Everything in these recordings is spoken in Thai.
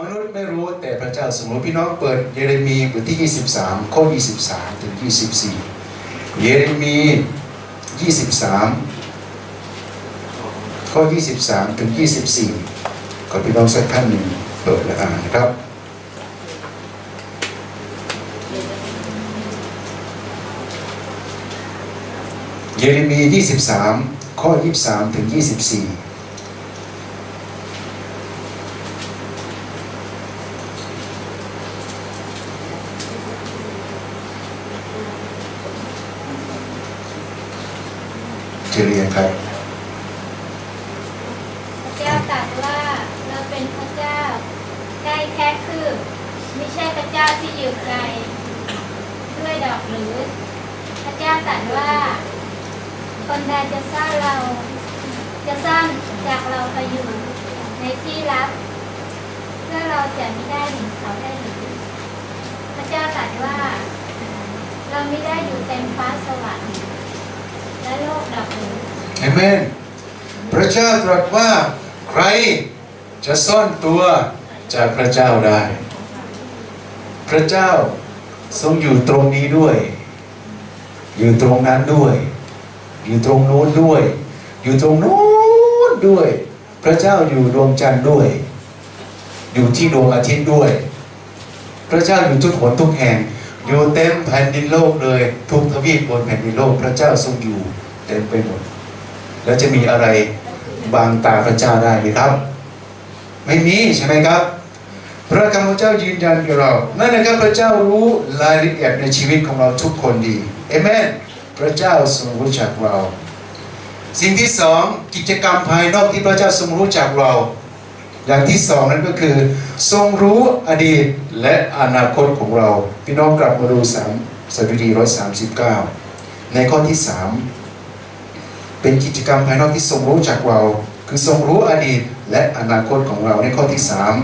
มนุษย์ไม่รู้แต่พระเจ้าทรงรู้พี่น้องเปิดเยเรมีบทที่ 23 ข้อ 23 ถึง 24 เยเรมี 23 ข้อ 23 ถึง 24 ขอพี่น้องสักท่านหนึ่งเปิดและอ่านนะครับเยเรมี 23 ข้อ 23 ถึง 24 จะเรียครับพระเจ้าตรัสว่าเราเป็นพระเจ้าใกล้แค่คืบไม่ใช่พระเจ้าที่อยู่ไกลด้วยดอกหรือ พระเจ้าตรัสว่า คนใดจะสร้างเรา จะสร้างจากเราไปอยู่ในที่ลับเพื่อเราจะไม่ได้เห็นเขาได้หรือพระเจ้าตรัสว่า เราไม่ได้อยู่เต็มฟ้าสวรรค์ และโลกดอกหรือเอเมน พระเจ้าตรัสว่าใครจะซ่อนตัวจากพระเจ้าได้ พระเจ้าทรงอยู่ตรงนี้ด้วย อยู่ตรงนั้นด้วย อยู่ตรงโน้นด้วย อยู่ตรงโน้นด้วย พระเจ้าอยู่ดวงจันทร์ด้วย อยู่ที่ดวงอาทิตย์ด้วย พระเจ้าอยู่ทุกหนทุกแห่ง อยู่เต็มแผ่นดินโลกเลย ทุกทวีปบนแผ่นดินโลกพระเจ้าทรงอยู่ เต็มไปหมด แล้วจะมีอะไรบังตาพระเจ้าได้ไหมครับ ไม่มีใช่ไหมครับ พระคำพระเจ้ายืนยันกับเรานั่นนะครับพระเจ้ารู้รายละเอียดในชีวิตของเราทุกคนดีเอเมนพระเจ้าทรงรู้จักเรา สิ่งที่สองกิจกรรมภายนอกที่พระเจ้าทรงรู้จักเรา อย่างที่สองนั้นก็คือ ทรงรู้อดีตและอนาคตของเรา พี่น้องกลับมาดูสามสดุดีร้อยสามสิบเก้าในข้อที่สามเป็นกิจกรรมภายนอกที่ทรงรู้จักเรา คือทรงรู้อดีตและอนาคตของเราในข้อที่สาม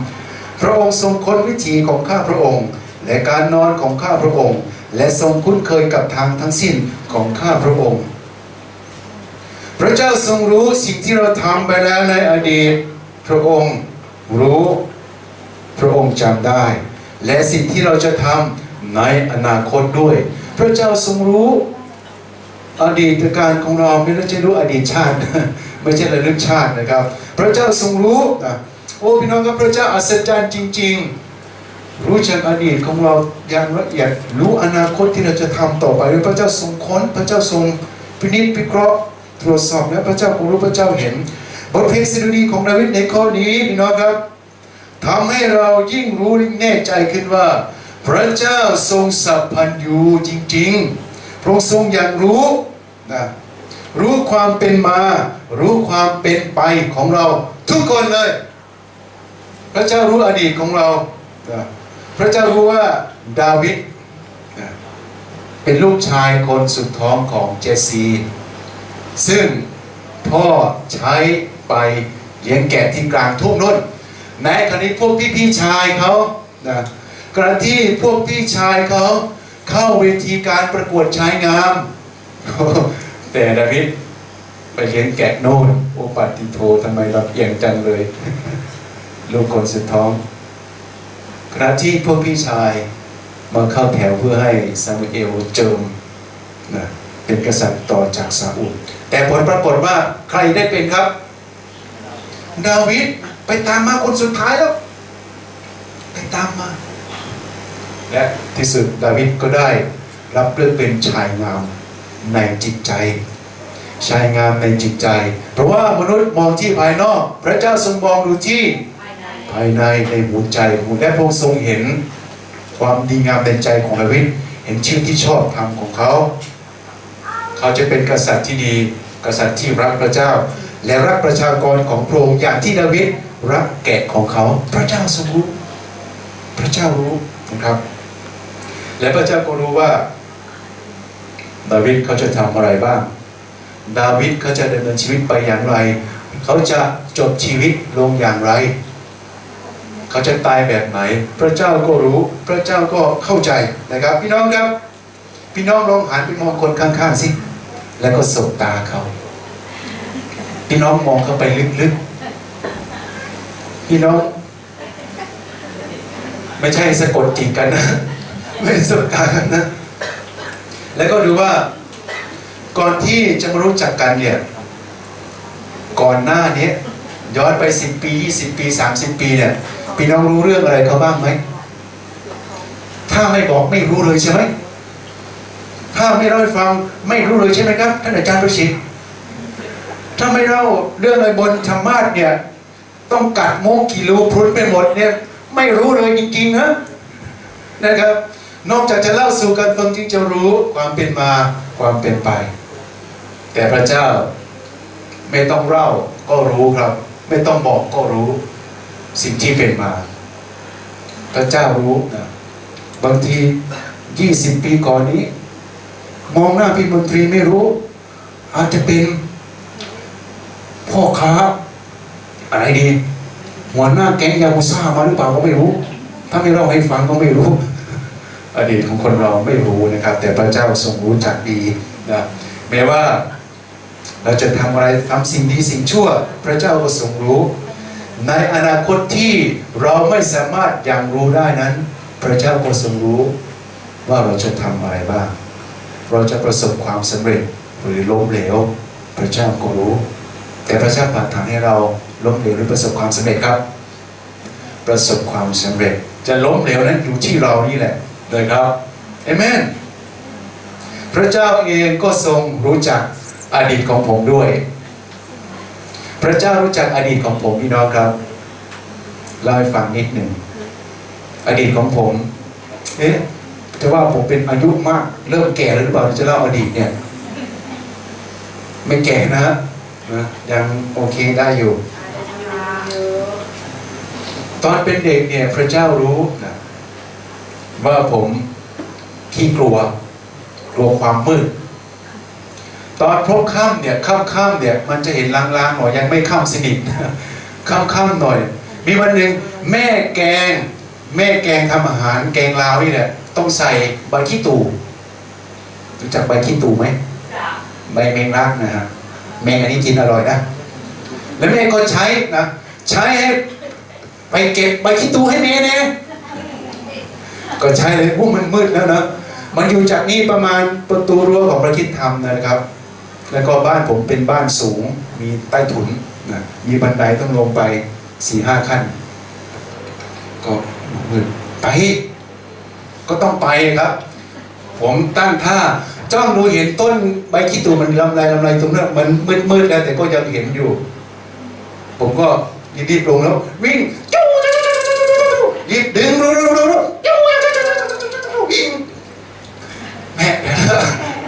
พระองค์ทรงค้นวิถีของข้าพระองค์ และการนอนของข้าพระองค์ และทรงคุ้นเคยกับทางทั้งสิ้นของข้าพระองค์ พระเจ้าทรงรู้สิ่งที่เราทำไปแล้วในอดีต พระองค์รู้ พระองค์จำได้ และสิ่งที่เราจะทำในอนาคตด้วย พระเจ้าทรงรู้อดีตการของเราไม่ใช่รู้อดีตชาติ ไม่ใช่ระลึกชาตินะครับ พระเจ้าทรงรู้นะโอ้พี่น้องครับพระเจ้าอัศจรรย์จริง ๆ รู้จักอดีตของเราอย่างละเอียดรู้อนาคตที่เราจะทำต่อไปด้วยพระเจ้าทรงค้น พระเจ้าทรงพินิจพิเคราะห์ตรวจสอบและพระเจ้าก็รู้พระเจ้าเห็น บทเพลงสดุดีของดาวิดในข้อนี้พี่น้องครับทำให้เรายิ่งรู้แน่ใจขึ้นว่า พระเจ้าทรงสัพพันอยู่จริงๆ พระองค์ทรงอย่างรู้นะรู้ความเป็นมา รู้ความเป็นไปของเรา ทุกคนเลย พระเจ้ารู้อดีตของเรานะพระเจ้ารู้ว่าดาวิดนะเป็นลูกชายคนสุดท้องของเจสซี ซึ่งพ่อใช้ ไปเลี้ยงแกะที่กลางทุ่งนุ่นในขณะนี้พวกพี่พี่ชายเขานะกระที่พวกพี่ชายเขาเข้าเวทีการประกวดชายงาม แต่ดาวิดไปเลี้ยงแกะโน่นโอปัติโททำไมรับเอียงจังเลย ลูกคนสุดท้องขณะที่พวกพี่ชายมาเข้าแถวเพื่อให้ซามูเอลเจิมนะเป็นกษัตริย์ต่อจากซาอุลแต่ผลปรากฏว่าใครได้เป็นครับ ดาวิดไปตามมาคนสุดท้ายแล้ว ไปตามมา และที่สุดดาวิดก็ได้รับเลือกเป็นชายงามในจิตใจ ชายงามในจิตใจ เพราะว่ามนุษย์มองที่ภายนอก พระเจ้าทรงมองดูที่ภายในในหัวใจของและพระองค์ทรงเห็นความดีงามในใจของดาวิดเห็นชื่อที่ชอบธรรมของเขา เขาจะเป็นกษัตริย์ที่ดี กษัตริย์ที่รักพระเจ้า และรักประชากรของพระองค์อย่างที่ดาวิดรักแกะของเขา พระเจ้าทรงรู้พระเจ้ารู้นะครับ และพระเจ้าก็รู้ว่า ดาวิดเขาจะทำอะไรบ้าง ดาวิดเขาจะดำเนินชีวิตไปอย่างไร เขาจะจบชีวิตลงอย่างไร เขาจะตายแบบไหน พระเจ้าก็รู้ พระเจ้าก็เข้าใจนะครับ พี่น้องครับ พี่น้องลองหันไปมองคนข้างๆสิแล้วก็สบตาเขา พี่น้องมองเข้าไปลึกๆ พี่น้อง ไม่ใช่สะกดจิตกันนะ ไม่สะกดกันนะ แล้วก็ดูว่า ก่อนที่จะมารู้จักกันเนี่ย ก่อนหน้านี้ย้อนไปสิบปียี่สิบปีสามสิบปีเนี่ย พี่น้องรู้เรื่องอะไรเขาบ้างไหม ถ้าไม่บอกไม่รู้เลยใช่ไหมถ้าไม่เล่าให้ฟังไม่รู้เลยใช่ไหมครับท่านอาจารย์ประสิทธิ์ ถ้าไม่เล่าเรื่องอะไรบนธรรมาสเนี่ย ต้องกัดโมงกิโลพรุนไปหมดเนี่ย ไม่รู้เลยจริงๆนะนะครับ นอกจากจะเล่าสู่กันฟังจึงจะรู้ความเป็นมาความเป็นไป แต่พระเจ้าไม่ต้องเล่าก็รู้ครับ ไม่ต้องบอกก็รู้สิ่งที่เป็นมา พระเจ้ารู้นะบางทียี่สิบปีก่อนนี้ มองหน้าพี่มนตรีไม่รู้ อาจจะเป็น พ่อค้า อะไรดีหัวหน้าแก๊งยากุซ่ามาหรือเปล่าก็ไม่รู้ ถ้าไม่เล่าให้ฟังก็ไม่รู้ อดีตของคนเราไม่รู้นะครับ แต่พระเจ้าทรงรู้จักดีนะแม้ว่า เราจะทำอะไรทำสิ่งดีสิ่งชั่ว พระเจ้าก็ทรงรู้ ในอนาคตที่เราไม่สามารถยังรู้ได้นั้น พระเจ้าก็ทรงรู้ว่าเราจะทำอะไรบ้าง เราจะประสบความสำเร็จหรือล้มเหลว พระเจ้าก็รู้ แต่พระเจ้าปรารถนาให้เราล้มเหลวหรือประสบความสำเร็จครับ ประสบความสำเร็จ จะล้มเหลวนั้นอยู่ที่เรานี่แหละเลยครับเอเมนพระเจ้าเองก็ทรงรู้จักอดีตของผมด้วย พระเจ้ารู้จักอดีตของผมพี่น้องครับเล่าให้ฟังนิดหนึ่งอดีตของผม เอ๊ะจะว่าผมเป็นอายุมาก เริ่มแก่แล้วหรือเปล่าจะเล่าอดีตเนี่ย ไม่แก่นะ นะยังโอเคได้อยู่ ตอนเป็นเด็กเนี่ยพระเจ้ารู้นะว่าผมขี้กลัว กลัวความมืด ตอนพบค่ำเนี่ยค่ำๆเนี่ยมันจะเห็นลางๆหน่อยยังไม่ค่ำสนิทค่ำๆหน่อย มีวันหนึ่งแม่แกง แม่แกงทำอาหารแกงลาวนี่แหละต้องใส่ใบขี้ตู่รู้จักใบขี้ตู่ไหมใบแมงลักนะฮะ แมงอันนี้กินอร่อยนะ แล้วแม่ก็ใช้นะใช้ให้ไปเก็บใบขี้ตูให้แม่เนี่ยก็ใช้เลยพวกมันมืดแล้วนะมันอยู่จากนี่ประมาณประตูรั้วของพระคิดธรรมนะครับ แล้วก็บ้านผมเป็นบ้านสูง มีใต้ถุนนะมีบันไดต้องลงไปสี่ห้าขั้น ก็มืดไป ก็ต้องไปครับ ผมตั้งท่า จ้องดูเห็นต้นใบขี้ตูมันลำไรลำไรตรงนั้นมันมืดมืดๆแล้วแต่ก็ยังเห็นอยู่ ผมก็รีบๆลงแล้ว วิ่งจู้รีบดึงรู้รู้รู้จู้วิ่งแม่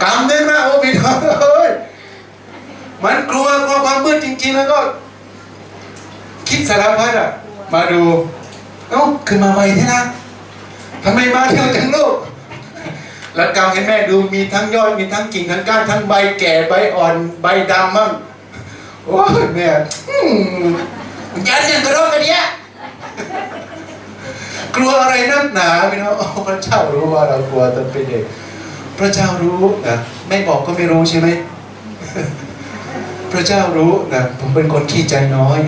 กำนึงนะโอ้พี่น้องเอ้ยมันกลัวกลัวความมืดจริง ๆ แล้วก็ คิดสารพัดอะ มาดูเอ้าขึ้นมาไวแท้นะทำไมมาเร็วจังลูก แล้วกำให้แม่ดูมีทั้งยอดมีทั้งกิ่งทั้งก้านทั้งใบแก่ใบอ่อนใบดำมั่งโอ้ยแม่ยันยังกระโดดกระเดียกลัวอะไรนักหนาพี่น้องพระเจ้ารู้ว่าเรากลัวตอนเป็นเด็กพระเจ้ารู้นะไม่บอกก็ไม่รู้ใช่ไหมพระเจ้ารู้นะผมเป็นคนขี้ใจน้อย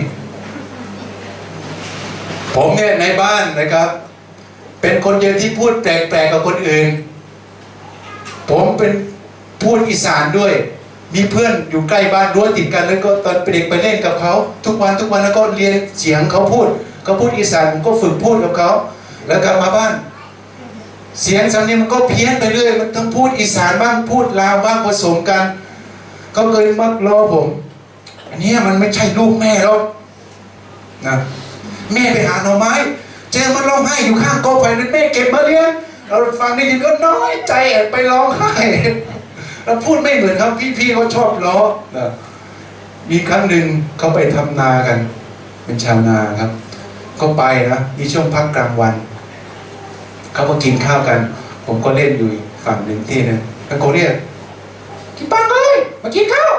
ผมเนี่ยในบ้านนะครับ เป็นคนเดียวที่พูดแปลกๆกับคนอื่น ผมเป็นพูดอีสานด้วย มีเพื่อนอยู่ใกล้บ้านรั้วติดกันแล้วก็ตอนเป็นเด็กไปเล่นกับเขาทุกวันทุกวันแล้วก็เรียนเสียงเขาพูดเขาพูดอีสานผมก็ฝึกพูดกับเขาแล้วกลับมาบ้าน เสียงสำเนียงมันก็เพี้ยนไปเรื่อยมันทั้งพูดอีสานบ้างพูดลาวบ้างผสมกันเขาเคยมักล้อผม อันนี้มันไม่ใช่ลูกแม่หรอกนะแม่ไปหาหน่อไม้ เจอมันร้องไห้อยู่ข้างกอไผ่นั้นแม่เก็บมาเลี้ยง เราฟังได้ยินก็น้อยใจแอบไปร้องไห้เราพูดไม่เหมือนเขาพี่ๆเขาชอบล้อนะมีครั้งหนึ่งเขาไปทำนากัน เป็นชาวนาครับก็ไปนะมีช่วงพักกลางวันเขาก็กินข้าวกัน ผมก็เล่นอยู่ฝั่งหนึ่งที่นึงแล้วเขาเรียกกินปังเลยมากินข้าว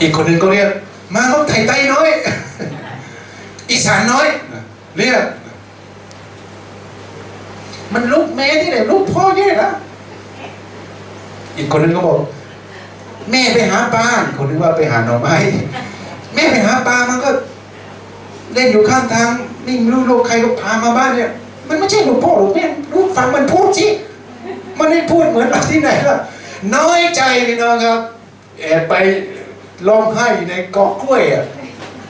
อีกคนหนึ่งก็เรียกมาเขาไถ่ไตน้อย อีสานน้อย เรียก มันลูกแม่ที่ไหนลูกพ่อแย่นะอีกคนนึงก็บอก แม่ไปหาปลาคนนึงว่าไปหาหน่อไม้แม่ไปหาปลามันก็ เล่นอยู่ข้างทางนี่ไม่รู้ลูกใครก็พามาบ้านเนี่ย มันไม่ใช่หลวงพ่อหลวงแม่ลูกฟังมันพูดสิมันไม่พูดเหมือนเราที่ไหนล่ะน้อยใจพี่น้องครับแอบไปร้องไห้ในเกาะกล้วยอะ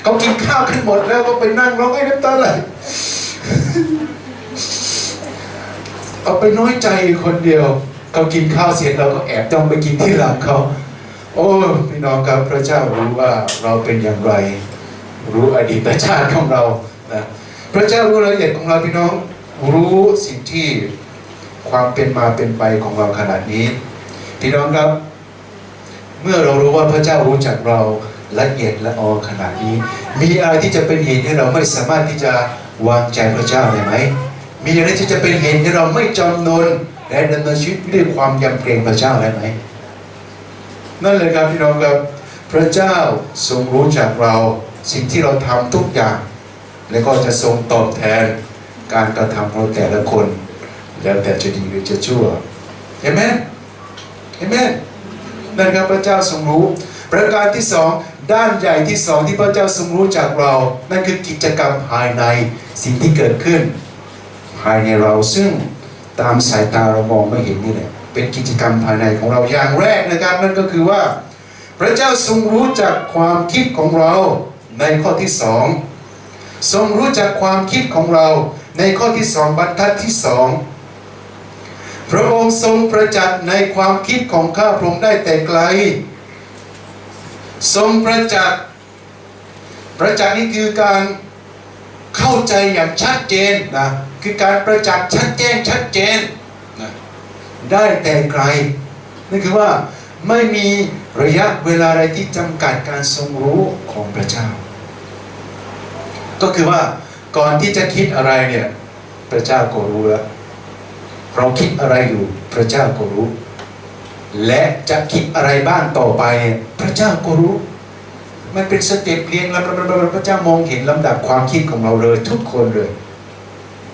เขากินข้าวขึ้นหมดแล้วก็ไปนั่งร้องไห้น้ำตาไหล เอาไปน้อยใจคนเดียวเขากินข้าวเสร็จเราก็แอบจ้องไปกินที่หลังเขาโอ้พี่น้องครับพระเจ้ารู้ว่าเราเป็นอย่างไร รู้อดีตชาติของเรานะพระเจ้ารู้รายละเอียดของเราพี่น้องรู้สิ่งที่ความเป็นมาเป็นไปของเราขนาดนี้ พี่น้องครับ เมื่อเรารู้ว่าพระเจ้ารู้จักเราละเอียดละออขนาดนี้ มีอะไรที่จะเป็นเหตุให้เราไม่สามารถที่จะวางใจพระเจ้าได้ไหม มีอะไรที่จะเป็นเหตุให้เราไม่จำนนและดำเนินชีวิตด้วยความยำเกรงพระเจ้าได้ไหมนั่นเลยครับพี่น้องครับพระเจ้าทรงรู้จักเราสิ่งที่เราทำทุกอย่าง และก็จะทรงตอบแทนการกระทำของแต่ละคน แล้วแต่จะดีหรือจะชั่วเห็นไหมเห็นไหมนั่นครับพระเจ้าทรงรู้ ประการที่สองด้านใหญ่ที่สองที่พระเจ้าทรงรู้จักเรา นั่นคือกิจกรรมภายในสิ่งที่เกิดขึ้น ภายในเราซึ่งตามสายตาเรามองไม่เห็นนี่แหละเป็นกิจกรรมภายในของเราอย่างแรกนะครับ นั่นก็คือว่า พระเจ้าทรงรู้จักความคิดของเราในข้อที่สองทรงรู้จักความคิดของเราในข้อที่สองบรรทัดที่สองพระองค์ทรงประจักษ์ในความคิดของข้าพระองค์ได้แต่ไกล ทรงประจักษ์ประจักษ์นี่คือการ เข้าใจอย่างชัดเจนนะคือการประจักษ์ชัดแจ้งชัดเจนนะได้แต่ไกลนั่นคือว่าไม่มีระยะเวลาอะไรที่จำกัดการทรงรู้ของพระเจ้า ก็คือว่าก่อนที่จะคิดอะไรเนี่ยพระเจ้าก็รู้แล้วเราคิดอะไรอยู่พระเจ้าก็รู้ และจะคิดอะไรบ้างต่อไปเนี่ยพระเจ้าก็รู้ มันเป็นสเต็ปเรียงลำดับพระเจ้ามองเห็นลำดับความคิดของเราเลย ทุกคนเลย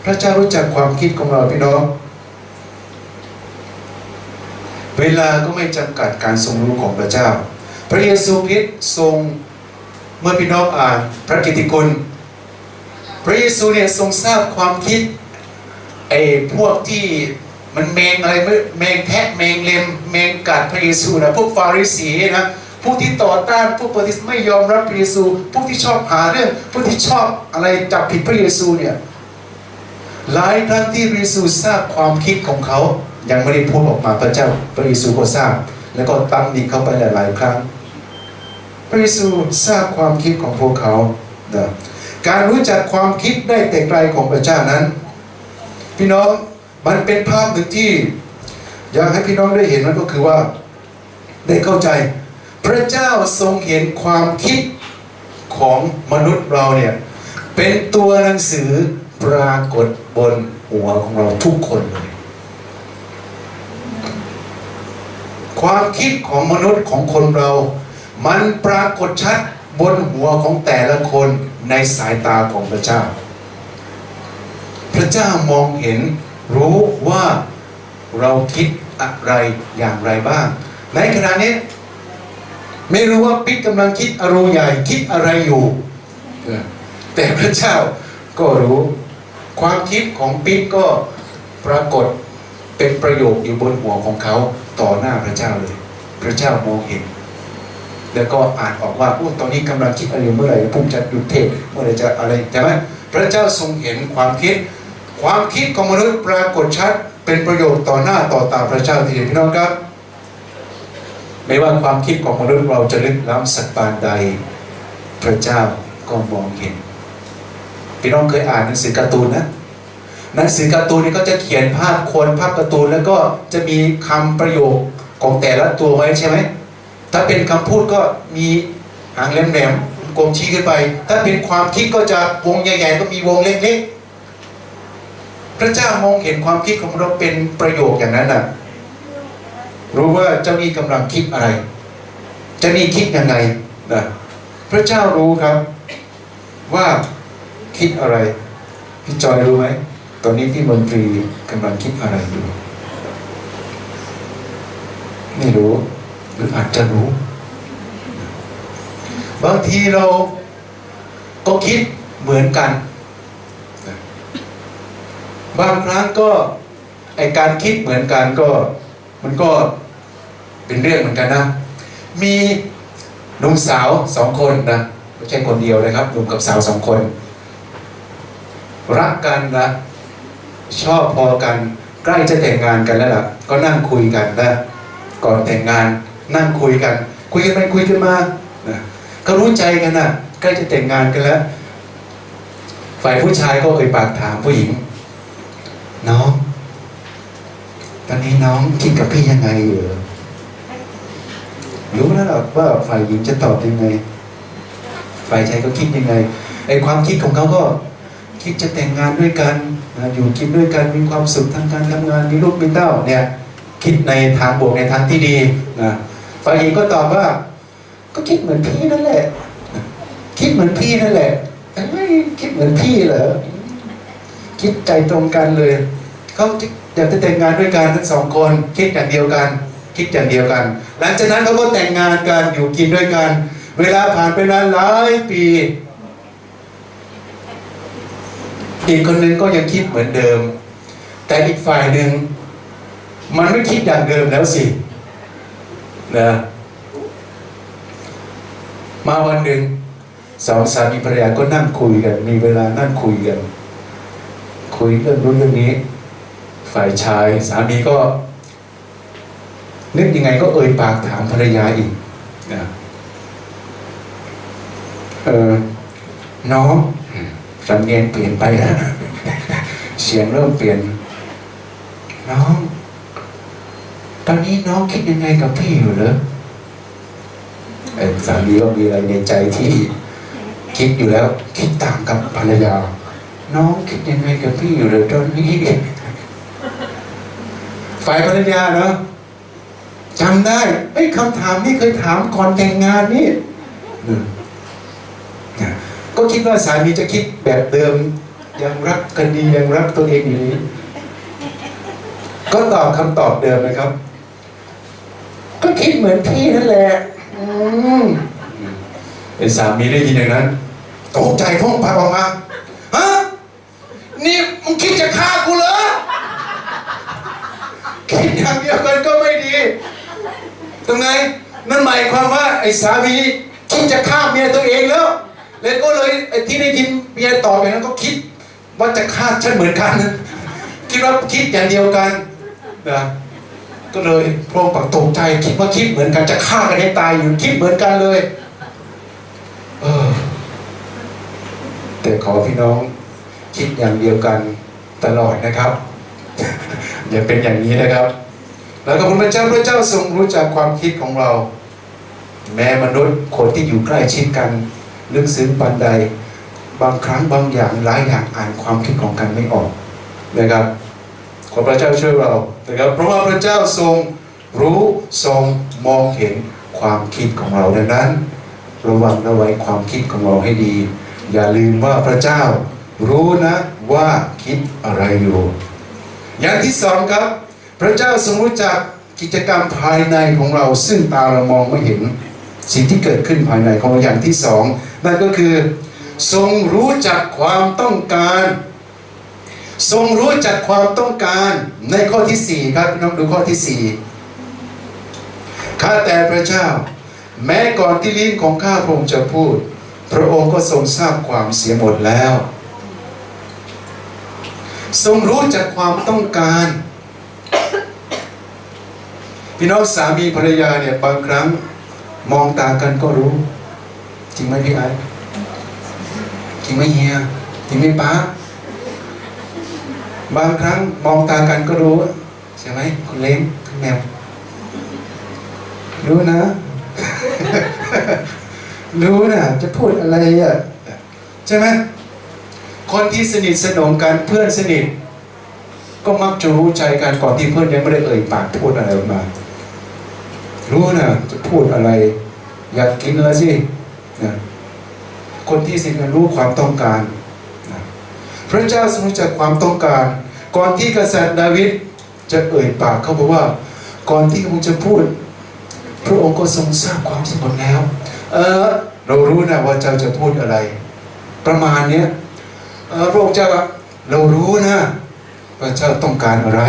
พระเจ้ารู้จักความคิดของเราพี่น้องเวลาก็ไม่จำกัดการทรงรู้ของพระเจ้า พระเยซูคริสต์ทรงเมื่อพี่น้องอ่านพระกิตติคุณ พระเยซูเนี่ยทรงทราบความคิดไอ้พวกที่มันแมงอะไรไม่แมงแทะแมงเล็มแมงกัดพระเยซูนะพวกฟาริสีนะ ผู้ที่ต่อต้านพวกปฏิเสธไม่ยอมรับพระเยซูพวกที่ชอบหาเรื่องพวกที่ชอบอะไรจับผิดพระเยซูเนี่ยหลายครั้งที่พระเยซูทราบความคิดของเขา ยังไม่ได้พูดออกมาพระเจ้าพระเยซูก็ทราบ แล้วก็ตำหนิเขาไปหลายๆครั้ง พระเยซูทราบความคิดของพวกเขานะการรู้จักความคิดได้แต่ไกลของพระเจ้านั้น พี่น้องมันเป็นภาพหนึ่งที่ อยากให้พี่น้องได้เห็นนั่นก็คือว่าได้เข้าใจ พระเจ้าทรงเห็นความคิดของมนุษย์เราเนี่ย เป็นตัวหนังสือปรากฏบนหัวของเราทุกคนเลย ความคิดของมนุษย์ของคนเรา มันปรากฏชัดบนหัวของแต่ละคนในสายตาของพระเจ้า พระเจ้ามองเห็นรู้ว่าเราคิดอะไรอย่างไรบ้าง ในขณะนี้ ไม่รู้ว่าปิ๊กกำลังคิดอารมณ์ใหญ่คิดอะไรอยู่ แต่พระเจ้าก็รู้ ความคิดของปิ๊กก็ปรากฏเป็นประโยคอยู่บนหัวของเขาต่อหน้าพระเจ้าเลย พระเจ้ามองเห็น แล้วก็อ่านออกว่าโอ้ตอนนี้กำลังคิดอะไรเมื่อไหร่พุ่งจะหยุดเทศเมื่อไหร่จะอะไรใช่ไหมพระเจ้าทรงเห็นความคิด ความคิดของมนุษย์ปรากฏชัดเป็นประโยชน์ต่อหน้าต่อตาพระเจ้าทีเดียวพี่น้องครับ ไม่ว่าความคิดของมนุษย์เราจะลึกล้ำสักปานใด พระเจ้าก็มองเห็นพี่น้องเคยอ่านหนังสือการ์ตูนนะหนังสือการ์ตูนนี่ก็จะเขียนภาพคนภาพการ์ตูนแล้วก็จะมีคำประโยคของแต่ละตัวไว้ใช่ไหมถ้าเป็นคำพูดก็มีหางแหลมๆกลมชี้ขึ้นไป ถ้าเป็นความคิดก็จะวงใหญ่ๆก็มีวงเล็กๆพระเจ้ามองเห็นความคิดของเราเป็นประโยคอย่างนั้นน่ะ รู้ว่าเจ้านี่กำลังคิดอะไร เจ้านี่คิดยังไงนะพระเจ้ารู้ครับ ว่าคิดอะไร พี่จอยรู้ไหมตอนนี้พี่มนตรีกำลังคิดอะไรอยู่ไม่รู้ หรืออาจจะรู้ บางทีเราก็คิดเหมือนกัน บางครั้งก็ไอการคิดเหมือนกันก็ มันก็เป็นเรื่องเหมือนกันนะ มีหนุ่มสาวสองคนนะไม่ใช่คนเดียวนะครับหนุ่มกับสาวสองคน รักกันนะชอบพอกัน ใกล้จะแต่งงานกันแล้วล่ะ ก็นั่งคุยกันนะก่อนแต่งงาน นั่งคุยกัน คุยกันไปคุยกันมานะก็รู้ใจกันนะใกล้จะแต่งงานกันแล้ว ฝ่ายผู้ชายก็เอ่ยปากถามผู้หญิงน้อง ตอนนี้น้องคิดกับพี่ยังไงอยู่เหรอรู้แล้วหรอว่าฝ่ายหญิงจะตอบยังไง ฝ่ายชายก็คิดยังไงไอ้ความคิดของเขาก็ คิดจะแต่งงานด้วยกันอยู่กินด้วยกันมีความสุขทางการทำงานมีลูกมีเต้าเนี่ย คิดในทางบวกในทางที่ดีนะฝ่ายหญิงก็ตอบว่า ก็คิดเหมือนพี่นั่นแหละ คิดเหมือนพี่นั่นแหละแต่ไม่คิดเหมือนพี่เหรอคิดใจตรงกันเลยเขาจะ อยากจะแต่งงานด้วยกันทั้งสองคนคิดอย่างเดียวกัน คิดอย่างเดียวกัน หลังจากนั้นเขาก็แต่งงานกันอยู่กินด้วยกัน เวลาผ่านไปนานหลายปี อีกคนนึงก็ยังคิดเหมือนเดิม แต่อีกฝ่ายหนึ่งมันไม่คิดอย่างเดิมแล้วสินะมาวันหนึ่งสองสามีภรรยาก็นั่งคุยกัน มีเวลานั่งคุยกัน คุยเรื่องนู้นเรื่องนี้ ฝ่ายชาย สามีก็นึกยังไงก็เอ่ยปากถามภรรยาอีกนะเออน้องสำเนียงเปลี่ยนไปนะเสียงเริ่มเปลี่ยน น้อง ตอนนี้น้องคิดยังไงกับพี่อยู่เหรอเออสามีก็มีอะไรในใจที่คิดอยู่แล้ว คิดต่างกับภรรยา น้องคิดยังไงกับพี่อยู่เหรอตอนนี้ ฝ่ายภรรยาเนาะจำได้ไอ้ยคำถามนี้เคยถามก่อนแต่งงานนี่อืมนะก็คิดว่าสามีจะคิดแบบเดิม ยังรักกันดียังรักตัวเองอยู่นี้ ก็ตอบคำตอบเดิมนะครับ ก็คิดเหมือนพี่นั่นแหละอืมไอ้สามีได้ยินอย่างนั้นตกใจท้องปากออกมาฮะนี่มึงคิดจะฆ่ากูเหรอ คิดอย่างเดียวกันก็ไม่ดีตรงไงนั่นหมายความว่าไอ้สามีคิดจะฆ่าเมียตัวเองแล้ว แล้วก็เลยไอ้ที่ได้ยินเมียตอบอย่างนั้นก็คิดว่าจะฆ่าฉันเหมือนกัน คิดว่าคิดอย่างเดียวกันนะก็เลยพระองค์ปักตกใจคิดว่าคิดเหมือนกันจะฆ่ากันให้ตายอยู่คิดเหมือนกันเลยเออแต่ขอพี่น้องคิดอย่างเดียวกันตลอดนะครับ อย่าเป็นอย่างนี้นะครับ แล้วก็พระเจ้าพระเจ้าทรงรู้จักความคิดของเรา แม้มนุษย์คนที่อยู่ใกล้ชิดกันลึกซึ้งปานใด บางครั้งบางอย่างหลายอย่างอ่านความคิดของกันไม่ออกนะครับขอพระเจ้าช่วยเรานะครับเพราะว่าพระเจ้าทรงรู้ทรงมองเห็นความคิดของเราดังนั้น ระวังระไว้ความคิดของเราให้ดี อย่าลืมว่าพระเจ้ารู้นะว่าคิดอะไรอยู่ อย่างที่สองครับ พระเจ้าทรงรู้จักกิจกรรมภายในของเรา ซึ่งตาเรามองไม่เห็น สิ่งที่เกิดขึ้นภายในของเราอย่างที่สองนั่นก็คือ ทรงรู้จักความต้องการ ทรงรู้จักความต้องการในข้อที่สี่ครับน้องดูข้อที่สี่ข้าแต่พระเจ้า แม้ก่อนที่ลิ้นของข้าพระองค์จะพูด พระองค์ก็ทรงทราบความเสียหมดแล้ว ทรงรู้จักความต้องการ พี่น้องสามีภรรยาเนี่ยบางครั้งมองตากันก็รู้ จริงไหมพี่ไอ้จริงไหมเฮียจริงไหมป้าบางครั้งมองตากันก็รู้ใช่ไหมคุณเล้งคุณแมวรู้นะ รู้นะจะพูดอะไรอะใช่ไหม คนที่สนิทสนมกันเพื่อนสนิท ก็มักจะรู้ใจกันก่อนที่เพื่อนยังไม่ได้เอ่ยปากพูดอะไรออกมา รู้นะจะพูดอะไร อยากกินอะไรสินะคนที่สนิทกันรู้ความต้องการนะพระเจ้าทรงรู้จักความต้องการ ก่อนที่กษัตริย์ดาวิดจะเอ่ยปากเขาบอกว่า ก่อนที่พระองค์จะพูด พระองค์ก็ทรงทราบความทั้งหมดแล้ว เออ เรารู้นะว่าเจ้าจะพูดอะไร ประมาณเนี้ย พระองค์เจ้าเรารู้นะ พระเจ้าต้องการอะไร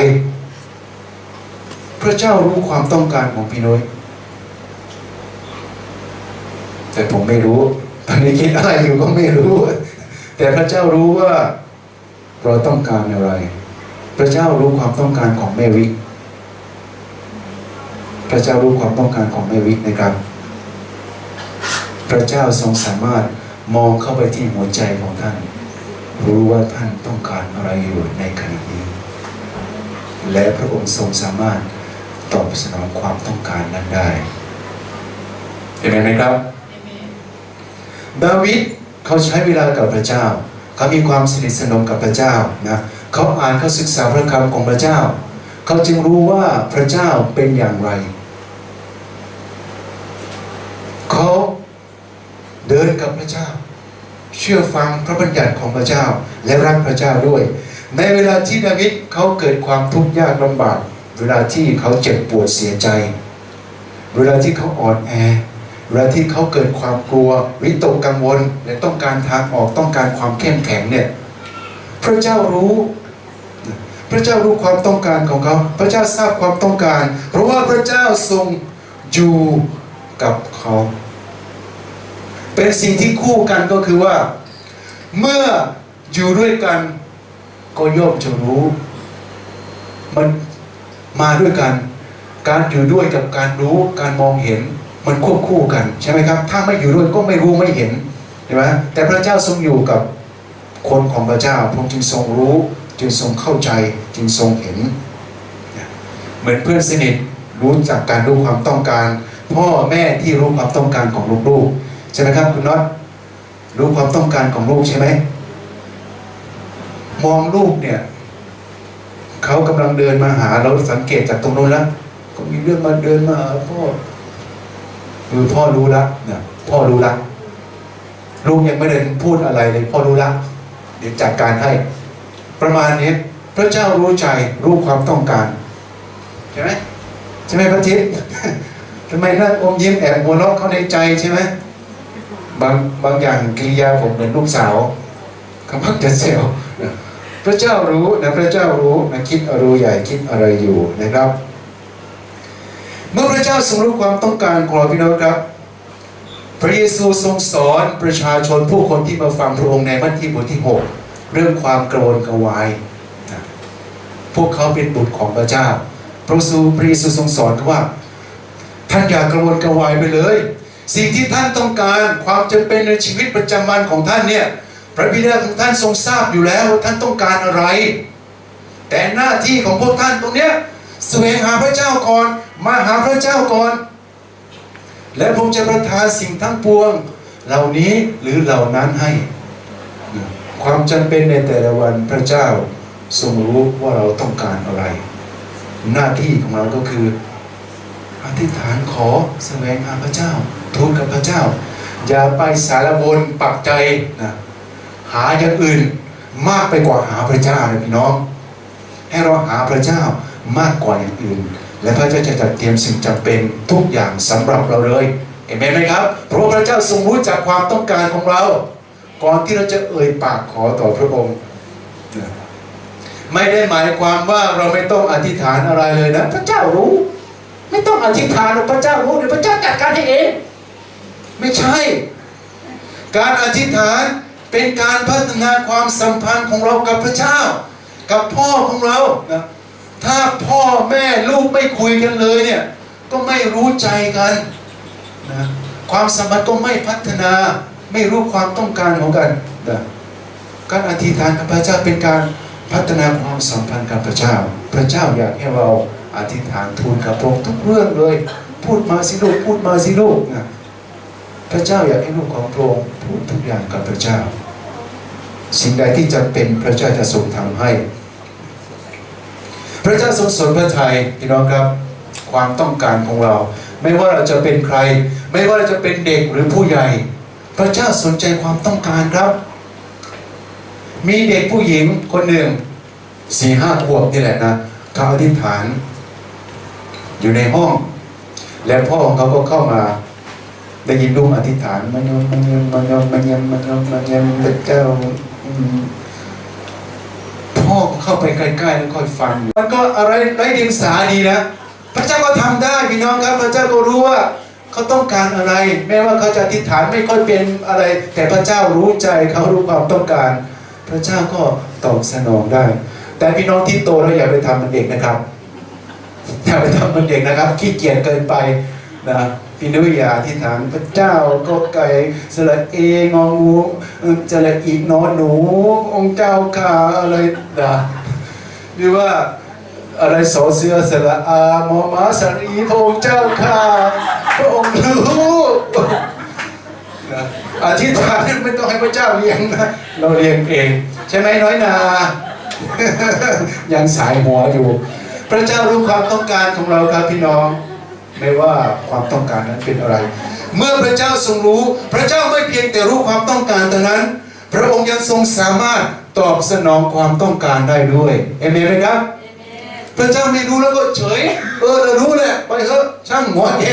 พระเจ้ารู้ความต้องการของพี่น้อย แต่ผมไม่รู้ตอนนี้คิดอะไรอยู่ก็ไม่รู้ แต่พระเจ้ารู้ว่าเราต้องการอะไร พระเจ้ารู้ความต้องการของแม่วิพระเจ้ารู้ความต้องการของแม่วินะครับ พระเจ้าทรงสามารถมองเข้าไปที่หัวใจของท่าน รู้ว่าท่านต้องการอะไรอยู่ในขณะนี้ และพระองค์ทรงสามารถตอบสนองความต้องการนั้นได้เห็นไหมครับดาวิดเขาใช้เวลากับพระเจ้า เขามีความสนิทสนมกับพระเจ้านะเขาอ่านเขาศึกษาพระคำของพระเจ้า เขาจึงรู้ว่าพระเจ้าเป็นอย่างไร เขาเดินกับพระเจ้า เชื่อฟังพระบัญญัติของพระเจ้า และรักพระเจ้าด้วย ในเวลาที่ดาวิดเขาเกิดความทุกข์ยากลำบาก เวลาที่เขาเจ็บปวดเสียใจ เวลาที่เขาอ่อนแอ เวลาที่เขาเกิดความกลัว วิตกกังวลและต้องการทางออกต้องการความเข้มแข็งเนี่ยพระเจ้ารู้พระเจ้ารู้ความต้องการของเขา พระเจ้าทราบความต้องการ เพราะว่าพระเจ้าทรงอยู่กับเขา เป็นสิ่งที่คู่กันก็คือว่า เมื่ออยู่ด้วยกันก็ย่อมจะรู้ มันมาด้วยกัน การอยู่ด้วยกับการรู้การมองเห็นมันควบคู่กันใช่ไหมครับ ถ้าไม่อยู่ด้วยก็ไม่รู้ไม่เห็นเห็นไหมแต่พระเจ้าทรงอยู่กับคนของพระเจ้าพระองค์จึงทรงรู้ จึงทรงเข้าใจจึงทรงเห็น เหมือนเพื่อนสนิทรู้จากการรู้ความต้องการ พ่อแม่ที่รู้ความต้องการของลูกๆ ใช่ไหมครับคุณน็อตรู้ความต้องการของลูกใช่ไหมมองลูกเนี่ยเขากำลังเดินมาหาเราสังเกตจากตรงนู้นแล้วก็มีเรื่องมาเดินมาหาพ่อคือพ่อรู้ละเนี่ยพ่อรู้ละลูกยังไม่ได้พูดอะไรเลย พ่อรู้ละเดี๋ยวจัดการให้ ประมาณนี้พระเจ้ารู้ใจรู้ความต้องการใช่ไหมใช่ไหมพระทิพย์ทำไมนั่งอมยิ้มแอบหัวเราะเขาในใจใช่ไหม บางบางอย่างกิริยาผมเหมือนลูกสาวเขามักจะเซลพระเจ้ารู้นะพระเจ้ารู้นะคิดอะไรใหญ่คิดอะไรอยู่นะครับ เมื่อพระเจ้าทรงรู้ความต้องการของเราพี่น้องครับ พระเยซูทรงสอนประชาชนผู้คนที่มาฟังพระองค์ในมัทธิวบทที่ 6 เรื่องความกระวนกระวายนะพวกเขาเป็นบุตรของพระเจ้า พระเยซูพระเยซูทรงสอนว่า ท่านอย่ากระวนกระวายไปเลย สิ่งที่ท่านต้องการความจำเป็นในชีวิตประจำวันของท่านเนี่ยพระบิดาของท่านทรงทราบอยู่แล้วว่าท่านต้องการอะไร แต่หน้าที่ของพวกท่านตรงเนี้ยแสวงหาพระเจ้าก่อนมาหาพระเจ้าก่อน และผมจะประทานสิ่งทั้งปวง เหล่านี้หรือเหล่านั้นให้ ความจำเป็นในแต่ละวันพระเจ้าทรงรู้ว่าเราต้องการอะไร หน้าที่ของเราก็คืออธิษฐานขอแสวงหาพระเจ้า ทูลกับพระเจ้า อย่าไปสารบนปักใจนะหาอย่างอื่นมากไปกว่าหาพระเจ้าเลยพี่น้อง ให้เราหาพระเจ้ามากกว่าอย่างอื่น และพระเจ้าจะจัดเตรียมสิ่งจำเป็นทุกอย่างสำหรับเราเลยเห็นไหมครับเพราะพระเจ้าทรงรู้จักความต้องการของเรา ก่อนที่เราจะเอ่ยปากขอต่อพระองค์ไม่ได้หมายความว่าเราไม่ต้องอธิษฐานอะไรเลยนะ พระเจ้ารู้ ไม่ต้องอธิษฐานหรอกพระเจ้ารู้เดี๋ยวพระเจ้าจัดการให้เอง ไม่ใช่ การอธิษฐานเป็นการพัฒนาความสัมพันธ์ของเรากับพระเจ้า กับพ่อของเรานะถ้าพ่อแม่ลูกไม่คุยกันเลยเนี่ยก็ไม่รู้ใจกันนะความสัมพันธ์ก็ไม่พัฒนาไม่รู้ความต้องการของกันนะการอธิษฐานกับพระเจ้าเป็นการพัฒนาความสัมพันธ์กับพระเจ้า พระเจ้าอยากให้เราอธิษฐานทูลกับพระองค์ทุกเรื่องเลย พูดมาสิลูกพูดมาสิลูกนะ พระเจ้าอยากให้ลูกของพระองค์พูดทุกอย่างกับพระเจ้า สิ่งใดที่จำเป็นพระเจ้าจะทรงทำให้ พระเจ้าทรงสนพระทัยพี่น้องครับ ความต้องการของเรา ไม่ว่าเราจะเป็นใคร ไม่ว่าเราจะเป็นเด็กหรือผู้ใหญ่ พระเจ้าสนใจความต้องการครับ มีเด็กผู้หญิงคนหนึ่งสี่ห้าขวบนี่แหละนะเขาอธิษฐาน อยู่ในห้อง แล้วพ่อของเขาก็เข้ามา ได้ยินลูกอธิษฐานมันยมมันยมมันยมมันยมมันยมมันยมพระเจ้าพ่อเข้าไปใกล้ๆแล้วคอยฟังมันก็อะไรไร้เดียงสาดีนะพระเจ้าก็ทำได้พี่น้องครับ พระเจ้าก็รู้ว่าเขาต้องการอะไร แม้ว่าเขาจะอธิษฐานไม่ค่อยเป็นอะไร แต่พระเจ้ารู้ใจเขารู้ความต้องการ พระเจ้าก็ตอบสนองได้ แต่พี่น้องที่โตแล้วอย่าไปทำมันเด็กนะครับอย่าไปทำมันเด็กนะครับขี้เกียจเกินไปนะ พี่นุ้ยยาที่ฐานพระเจ้าก็ไก่สระเององูเอ่อสระอีกนอนหนู องค์เจ้าขาอะไรนะหรือว่าอะไรสอเสือสระอามอมาสรีพระองค์เจ้าขาพระองค์รู้นะอธิษฐานไม่ต้องให้พระเจ้าเลี้ยงนะเราเลี้ยงเอง ใช่ไหมน้อยนา ยังสายหัวอยู่ พระเจ้ารู้ความต้องการของเราครับพี่น้อง ไม่ว่าความต้องการนั้นเป็นอะไร เมื่อพระเจ้าทรงรู้ พระเจ้าไม่เพียงแต่รู้ความต้องการเท่านั้น พระองค์ยังทรงสามารถตอบสนองความต้องการได้ด้วยเอเมนไหมครับพระเจ้าไม่รู้แล้วก็เฉย เออเรารู้แหละไปเถอะช่างหัวแก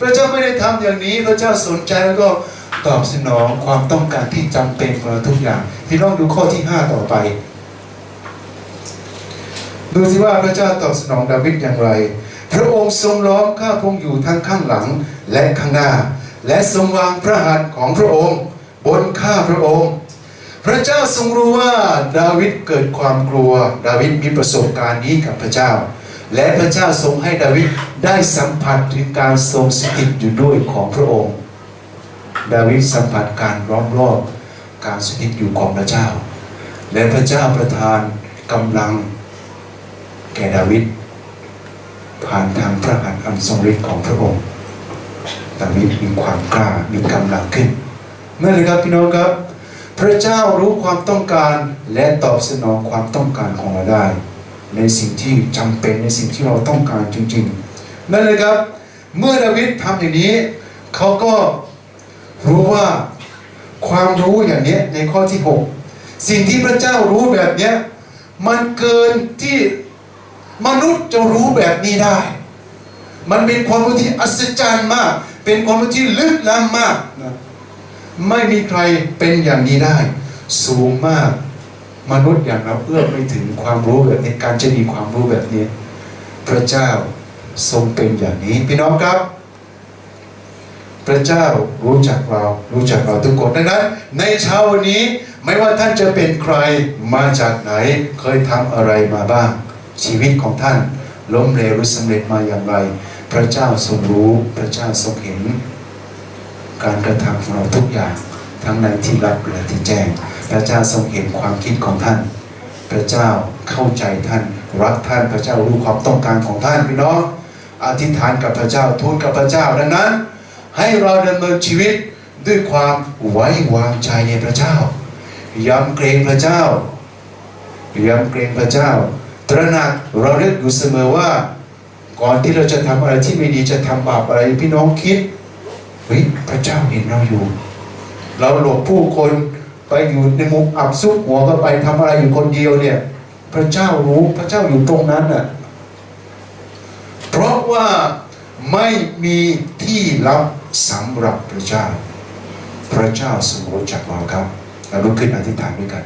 พระเจ้าไม่ได้ทำอย่างนี้ พระเจ้าสนใจแล้วก็ตอบสนองความต้องการที่จำเป็นของเราทุกอย่าง พี่น้องดูข้อที่ 5 ต่อไป ดูสิว่าพระเจ้าตอบสนองดาวิดอย่างไร พระองค์ทรงล้อมข้าพงอยู่ทั้งข้างหลังและข้างหน้า และทรงวางพระหัตถ์ของพระองค์ บนข้าพระองค์ พระเจ้าทรงรู้ว่าดาวิดเกิดความกลัว ดาวิดมีประสบการณ์นี้กับพระเจ้า และพระเจ้าทรงให้ดาวิดได้สัมผัสถึงการทรงสถิตอยู่ด้วยของพระองค์ ดาวิดสัมผัสการล้อมรอบการสถิตอยู่ของพระเจ้า และพระเจ้าประทานกำลังแก่ดาวิด ผ่านทางพระหัตถ์อันทรงฤทธิ์ของพระองค์ดาวิดมีความกล้ามีกำลังขึ้นนั่นเลยครับพี่น้องครับ พระเจ้ารู้ความต้องการและตอบสนองความต้องการของเราได้ ในสิ่งที่จำเป็นในสิ่งที่เราต้องการจริงๆ นั่นเลยครับ เมื่อดาวิดทำอย่างนี้ เขาก็รู้ว่าความรู้อย่างนี้ในข้อที่ 6 สิ่งที่พระเจ้ารู้แบบนี้มันเกินที่ มนุษย์จะรู้แบบนี้ได้ มันเป็นความรู้ที่อัศจรรย์มาก เป็นความรู้ที่ลึกล้ำมากนะไม่มีใครเป็นอย่างนี้ได้ สูงมาก มนุษย์อย่างเราเอื้อมไม่ถึงความรู้แบบนี้การจะมีความรู้แบบนี้ พระเจ้าทรงเป็นอย่างนี้พี่น้องครับ พระเจ้ารู้จักเรารู้จักเราทุกคนดังนั้น ในเช้าวันนี้ไม่ว่าท่านจะเป็นใครมาจากไหนเคยทำอะไรมาบ้าง ชีวิตของท่านล้มเหลวหรือสำเร็จมาอย่างไร พระเจ้าทรงรู้พระเจ้าทรงเห็น การกระทำของเราทุกอย่างทั้งในที่ลับและที่แจ้ง พระเจ้าทรงเห็นความคิดของท่าน พระเจ้าเข้าใจท่าน รักท่านพระเจ้ารู้ความต้องการของท่านพี่น้องอธิษฐานกับพระเจ้าทูลกับพระเจ้าดังนั้น ให้เราดำเนินชีวิตด้วยความไว้วางใจในพระเจ้ายำเกรงพระเจ้ายำเกรงพระเจ้า ตระหนักเราเลือกอยู่เสมอว่า ก่อนที่เราจะทำอะไรที่ไม่ดีจะทำบาปอะไรพี่น้องคิดเฮ้ยพระเจ้าเห็นเราอยู่ เราหลบผู้คนไปอยู่ในมุมอับซุกหัวก็ไปทำอะไรอยู่คนเดียวเนี่ย พระเจ้ารู้พระเจ้าอยู่ตรงนั้นน่ะเพราะว่าไม่มีที่ลับสำหรับพระเจ้า พระเจ้าทรงรู้จักเราครับเราลุกขึ้นอธิษฐานด้วยกัน